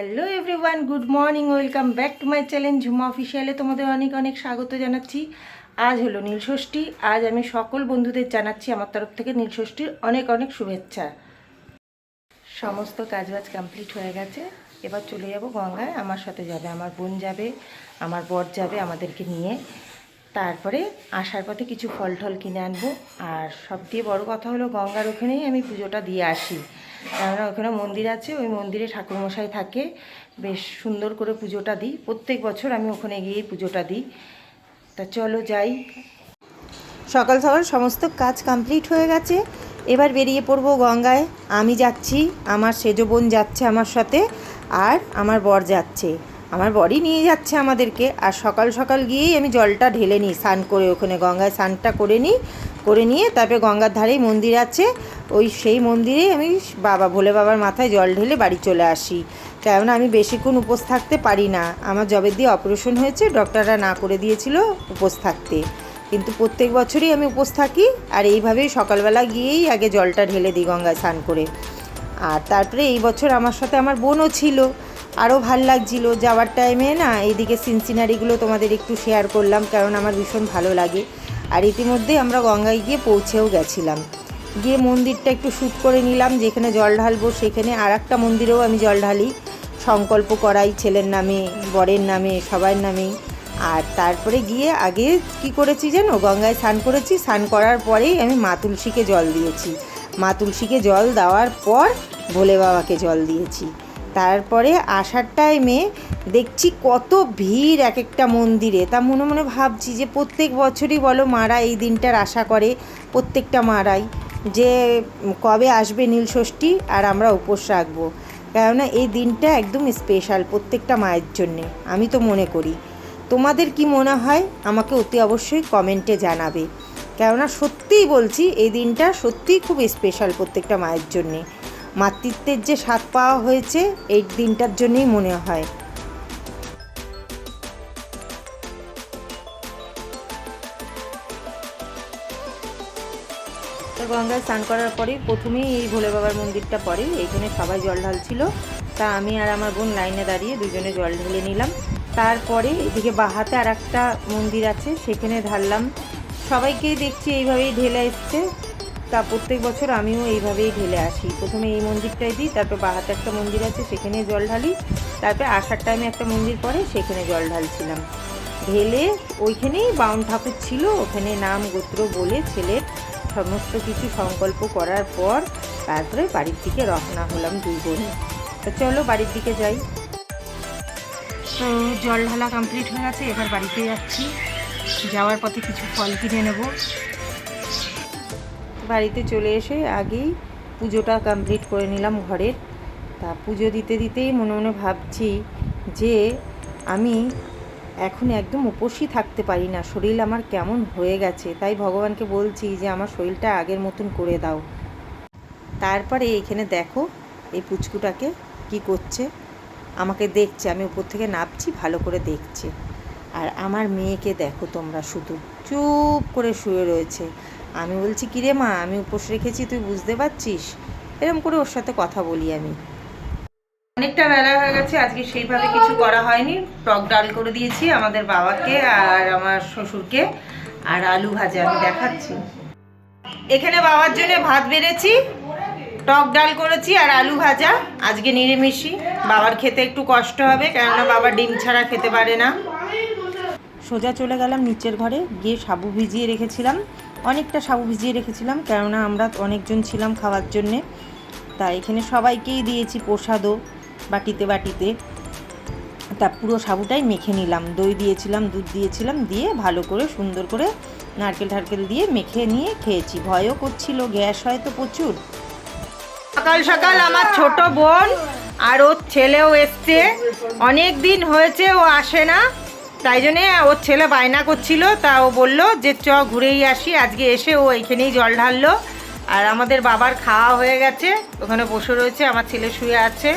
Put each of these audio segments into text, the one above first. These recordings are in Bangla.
Hello everyone good morning welcome back to my channel Jhuma অফিসিয়ালে তোমাদের অনেক অনেক স্বাগত জানাচ্ছি। আজ হলো নীলষষ্ঠী আজ আমি সকল বন্ধুদের জানাচ্ছি আমার তরফ থেকে নীলষষ্ঠীর অনেক অনেক শুভেচ্ছা। সমস্ত কাজবাজ কমপ্লিট হয়ে গেছে, এবার চলে যাব গঙ্গায়, আমার সাথে যাবে আমার বোন যাবে, আমার বর যাবে আমাদেরকে নিয়ে। তারপরে আসার পথে কিছু ফল টল কিনে আনব, আর সব দিয়ে বড় কথা হলো গঙ্গার ওখানেই আমি পুজোটা দিয়ে আসি। কেননা ওখানে মন্দির আছে, ওই মন্দিরে ঠাকুরমশাই থাকে। বেশ সুন্দর করে পুজোটা দিই। প্রত্যেক বছর আমি ওখানে গিয়েই পুজোটা দিই। তা চলো যাই। সকাল সকাল সমস্ত কাজ কমপ্লিট হয়ে গেছে। এবার বেরিয়ে পড়ব গঙ্গায়। আমি যাচ্ছি, আমার সেজো বোন যাচ্ছে আমার সাথে, আর আমার বর যাচ্ছে। আমার বরই নিয়ে যাচ্ছে আমাদেরকে। আর সকাল সকাল গিয়েই আমি জলটা ঢেলে নিই, স্নান করে ওখানে গঙ্গায় স্নানটা করে নিই, করে নিয়ে তারপরে গঙ্গার ধারেই মন্দির আছে। ওই সেই মন্দিরে আমি বাবা, ভোলে বাবার মাথায় জল ঢেলে বাড়ি চলে আসি। কেননা আমি বেশিক্ষণ উপোস থাকতে পারি না। আমার জবের দিয়ে অপারেশন হয়েছে, ডক্টররা না করে দিয়েছিল উপোস থাকতে। কিন্তু প্রত্যেক বছরই আমি উপোস থাকি আর এইভাবেই সকালবেলা গিয়েই আগে জলটা ঢেলে দিই গঙ্গায় স্নান করে। আর তারপরে এই বছর আমার সাথে আমার বোনও ছিল। আরও ভালো লাগছিল। যাওয়ার টাইমে না এইদিকে সিনসিনারিগুলো তোমাদের একটু শেয়ার করলাম, কারণ আমার ভীষণ ভালো লাগে। আর ইতিমধ্যে আমরা গঙ্গায় গিয়ে পৌঁছেও গেছিলাম। গিয়ে মন্দিরটা একটু শ্যুট করে নিলাম, যেখানে জল ঢালবো সেখানে আর একটা মন্দিরেও আমি জল ঢালি। সংকল্প করাই ছেলের নামে, বরের নামে, সবার নামেই। আর তারপরে গিয়ে আগে কি করেছি জানো? গঙ্গায় স্নান করেছি, স্নান করার পরেই আমি মা তুলসীকে জল দিয়েছি। মা তুলসীকে জল দেওয়ার পর ভোলে বাবাকে জল দিয়েছি। তারপরে আসার টাইমে দেখছি কত ভিড় এক একটা মন্দিরে। তা মনে মনে ভাবছি যে প্রত্যেক বছরই বলো মারা এই দিনটার আশা করে, প্রত্যেকটা মারাই। যে কবে আসবে নীলষষ্ঠী আর আমরা উপোস রাখব। কেননা এই দিনটা একদম স্পেশাল প্রত্যেকটা মায়ের জন্যে, আমি তো মনে করি। তোমাদের কি মনে হয়? আমাকে অতি অবশ্যই কমেন্টে জানাবে। কেননা সত্যিই বলছি, এই দিনটা সত্যিই খুব স্পেশাল প্রত্যেকটা মায়ের জন্যে। মাতৃত্বের যে স্বাদ পাওয়া হয়েছে, এই দিনটার জন্যেই মনে হয়। তো গঙ্গায় স্নান করার পরেই প্রথমেই এই ভোলে বাবার মন্দিরটা পড়ে, এইখানে সবাই জল ঢালছিল। তা আমি আর আমার বোন লাইনে দাঁড়িয়ে দুজনে জল ঢেলে নিলাম। তারপরে এদিকে বাহাতে আর একটা মন্দির আছে, সেখানে ঢাললাম। সবাইকেই দেখছি এইভাবেই ঢেলে এসছে। তা প্রত্যেক বছর আমিও এইভাবেই ঢেলে আসি। প্রথমে এই মন্দিরটাই দিই, তারপর বাহাতে একটা মন্দির আছে সেখানে জল ঢালি। তারপরে আসার টাইমে একটা মন্দির পরে সেখানে জল ঢালছিলাম। ঢেলে ওইখানেই বাউন ঠাকুর ছিল, ওখানে নাম গোত্র বলে ছেলের সমস্ত কিছু সংকল্প করার পর তারপরে বাড়ির দিকে রওনা হলাম দুই বোনে। তো চলো বাড়ির দিকে যাই। তো জল ঢালা কমপ্লিট হয়ে গেছে এবার বাড়িতে যাচ্ছি। যাওয়ার পথে কিছু ফল কিনে নেব। বাড়িতে চলে এসে আগেই পুজোটা কমপ্লিট করে নিলাম ঘরের। তা পুজো দিতে দিতেই মনে মনে ভাবছি যে আমি এখন একদম উপসী থাকতে পারি না। শরীর আমার কেমন হয়ে গেছে, তাই ভগবানকে বলছি যে আমার শরীরটা আগের মতন করে দাও। তারপরে এইখানে দেখো এই পুচকুটাকে কি করছে। আমাকে দেখছে, আমি উপর থেকে নামছি ভালো করে দেখছে। আর আমার মেয়েকে দেখো তোমরা শুধু, চুপ করে শুয়ে রয়েছে। আমি বলছি, কিরে মা, আমি উপোস রেখেছি, তুই বুঝতে পারছিস? এরকম করে ওর সাথে কথা বলি আমি। অনেকটা বেলা হয়ে গেছে, আজকে সেইভাবে কিছু করা হয়নি। টক ডাল করে দিয়েছি আমাদের বাবাকে আর আমার শ্বশুরকে, আর আলু ভাজা আমি দেখাচ্ছি। এখানে বাবার জন্য ভাত বেড়েছি, টক ডাল করেছি আর আলু ভাজা। আজকে নিরামিষই, বাবার খেতে একটু কষ্ট হবে, কেননা বাবা ডিম ছাড়া খেতে পারে না। সোজা চলে গেলাম নিচের ঘরে, গিয়ে সাবু ভিজিয়ে রেখেছিলাম। অনেকটা সাবু ভিজিয়ে রেখেছিলাম, কেননা আমরা অনেকজন ছিলাম খাওয়ার জন্যে। তা এখানে সবাইকেই দিয়েছি প্রসাদও। বাটিতে বাটিতে। তা পুরো সাবুটাই মেখে নিলাম। দই দিয়েছিলাম, দুধ দিয়েছিলাম, দিয়ে ভালো করে সুন্দর করে নারকেল ঠারকেল দিয়ে মেখে নিয়ে খেয়েছি। ভয়ও করছিল, গ্যাস হয় তো প্রচুর। সকাল সকাল আমার ছোট বোন আর ওর ছেলেও এসছে। অনেক দিন হয়েছে, ও আসে না। তাই জন্যে ওর ছেলে বায়না করছিল। তা ও বলল যে, চ, ঘুরেই আসি। আজকে এসে ও এখানেই জল ঢাললো। আর আমাদের বাবার খাওয়া হয়ে গেছে। ওখানে বসে রয়েছে, আমার ছেলে শুয়ে আছে।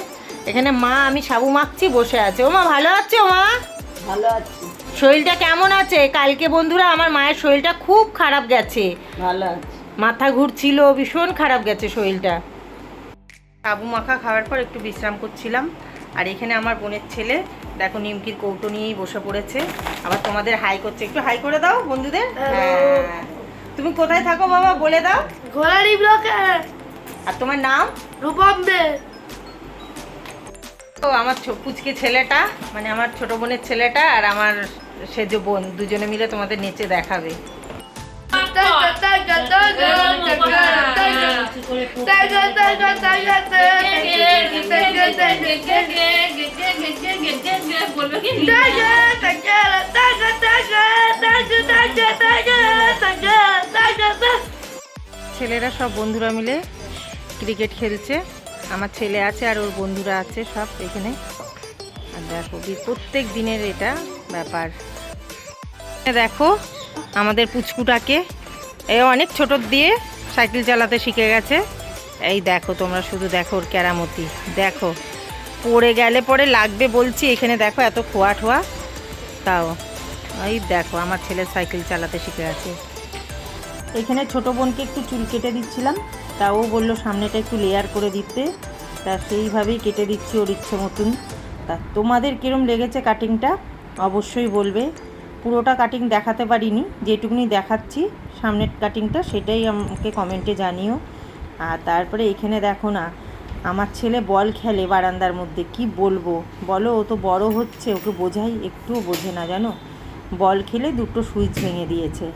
এখানে মা আমি সাবু মাখছি বসে আছে। ও মা ভালো আছে ও মা? ভালো আছি। শরীরটা কেমন আছে? কালকে বন্ধুরা আমার মায়ের শরীরটা খুব খারাপ গেছে। ভালো আছি। মাথা ঘুরছিল ভীষণ খারাপ গেছে শরীরটা। সাবু মাখা খাওয়ার পর একটু বিশ্রাম করছিলাম। আর এখানে আমার বোনের ছেলে দেখো নিমকির কৌটো নিয়েই বসে পড়েছে। আবার তোমাদের হাই করছে। একটু হাই করে দাও বন্ধুদের। হ্যাঁ। তুমি কোথায় থাকো বাবা বলে দাও। ঘোড়ারি ব্লকে। আর তোমার নাম? রূপম দে। তো আমার পুচকে ছেলেটা মানে আমার ছোট বোনের ছেলেটা আর আমার সেজ বোন, দুজনে মিলে তোমাদের নেচে দেখাবে। ছেলেরা সব বন্ধুরা মিলে ক্রিকেট খেলছে। আমার ছেলে আছে আর ওর বন্ধুরা আছে সব এখানে। আর দেখো প্রত্যেক দিনের এটা ব্যাপার। দেখো, আমাদের পুচকুটাকে এ অনেক ছোট দিয়ে সাইকেল চালাতে শিখে গেছে। এই দেখো, তোমরা শুধু দেখো ওর কেরামতি। দেখো, পড়ে গেলে পরে লাগবে বলছি, এখানে দেখো এত খোয়া ঠোয়া। তাও, এই দেখো, আমার ছেলে সাইকেল চালাতে শিখে গেছে। এখানে ছোট বোনকে একটু চুল কেটে দিচ্ছিলাম। তা ও বলল সামনেটা একটু লেয়ার করে দিতে। তা সেইভাবেই কেটে দিচ্ছি ওর ইচ্ছে মতন। তা তোমাদের কীরম লেগেছে কাটিংটা অবশ্যই বলবে। পুরোটা কাটিং দেখাতে পারিনি, যেটুকুনি দেখাচ্ছি সামনের কাটিংটা সেটাই আমাকে কমেন্টে জানিও। আর তারপরে এখানে দেখো না, আমার ছেলে বল খেলে বারান্দার মধ্যে, কি বলব? বলো, ও তো বড় হচ্ছে, ওকে বোঝাই, একটুও বোঝে না, জানো? বল খেলে দুটো সুইচ ভেঙে দিয়েছে।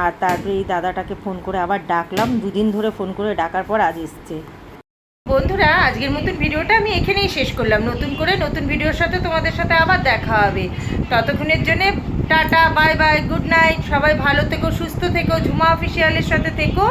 আর তারপরে এই দাদাটাকে ফোন করে আবার ডাকলাম। দুদিন ধরে ফোন করে ডাকার পর আজ এসছে। বন্ধুরা, আজকের মতন ভিডিওটা আমি এখানেই শেষ করলাম। নতুন করে নতুন ভিডিওর সাথে তোমাদের সাথে আবার দেখা হবে। ততক্ষণের জন্য tata, bye bye, good night. সবাই ভালো থেকো, সুস্থ থেকো, ঝুমা অফিসিয়ালের সাথে থেকো।